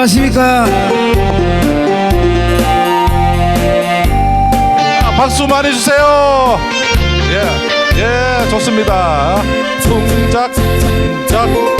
안녕하십니까. 아, 박수 많이 주세요. 예, 예, 좋습니다. 쿵짝, 쿵짝.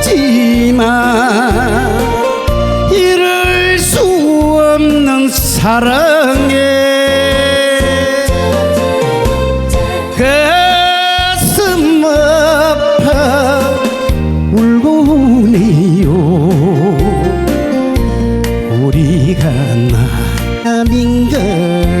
사랑했지만 이럴 수 없는 사랑에 가슴 아파 울고 우네요. 우리가 남인가요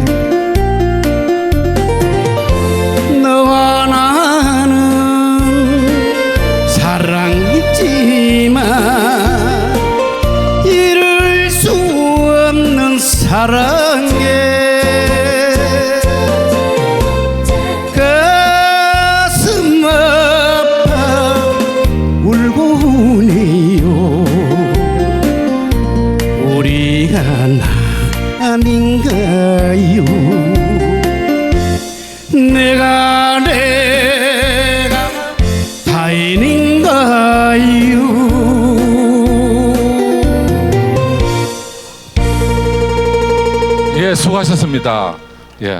사랑에 가슴 아파 울고 우네요. 우리가 남인가요 예, 수고하셨습니다. 예.